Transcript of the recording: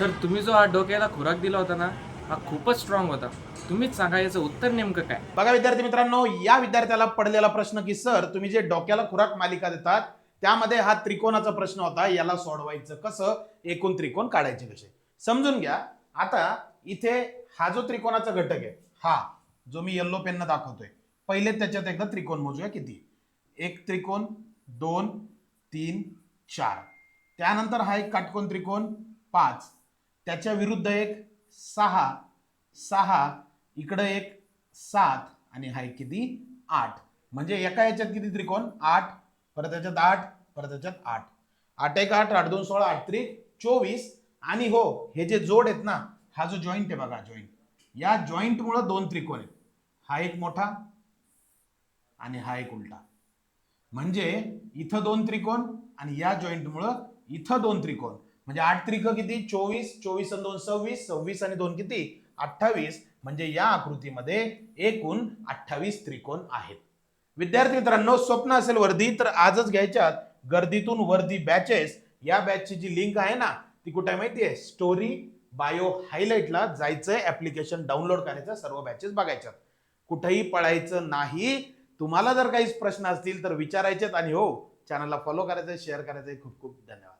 Sir तुम्ही जो हा डोक्याला खुराक दिला होता ना हा खूपच स्ट्रॉंग होता. तुम्हीच सांगा याचं उत्तर नेमकं काय? बघा विद्यार्थी मित्रांनो या विद्यार्थ्याला पडलेला प्रश्न की सर तुम्ही जे डोक्याला खुराक मालिका देतात त्यामध्ये हा त्रिकोणाचा प्रश्न होता याला सोडवायचं कसं? एकूण त्रिकोण काढायचे कसे? समजून घ्या. आता इथे हा जो त्रिकोणाचा घटक आहे हा जो मी येल्लो पेननं दाखवतोय पहिले त्याच्यात एकदा त्रिकोण मोजूया किती? एक त्रिकोण दोन तीन चार. त्यानंतर हा एक काटकोन त्रिकोण पाच. त्याच्या विरुद्ध एक सहा सहा इकडं एक सात आणि हा एक किती? आठ. म्हणजे एका याच्यात किती त्रिकोण? आठ. परत याच्यात आठ परत याच्यात आठ. आठ एक आठ आठ दोन सोळा आठ त्रिक चोवीस. आणि हो हे जे जोड आहेत ना हा जो जॉईंट आहे बघा जॉईंट या जॉईंटमुळं दोन त्रिकोण आहेत. हा एक मोठा आणि हा एक उलटा. म्हणजे इथं दोन त्रिकोण आणि या जॉईंटमुळं इथं दोन त्रिकोण. म्हणजे आठ त्रिक किती? चोवीस चोवीस आणि दोन सव्वीस सव्वीस आणि दोन किती? अठ्ठावीस. म्हणजे या आकृतीमध्ये एकूण अठ्ठावीस त्रिकोण आहेत. विद्यार्थी मित्रांनो स्वप्न असेल वर्दी तर आजच घ्यायच्यात गर्दीतून वर्दी बॅचेस या बॅचची जी लिंक आहे ना ती कुठे आहे माहितीये? स्टोरी बायो हायलाइटला जायचंय ऍप्लिकेशन डाउनलोड करायचं सर्व बॅचेस बघायच्यात कुठेही पळायचं नाही. तुम्हाला जर काही प्रश्न असतील तर विचारायचेत आणि हो चॅनलला फॉलो करायचं शेअर करायचं खूप खूप धन्यवाद.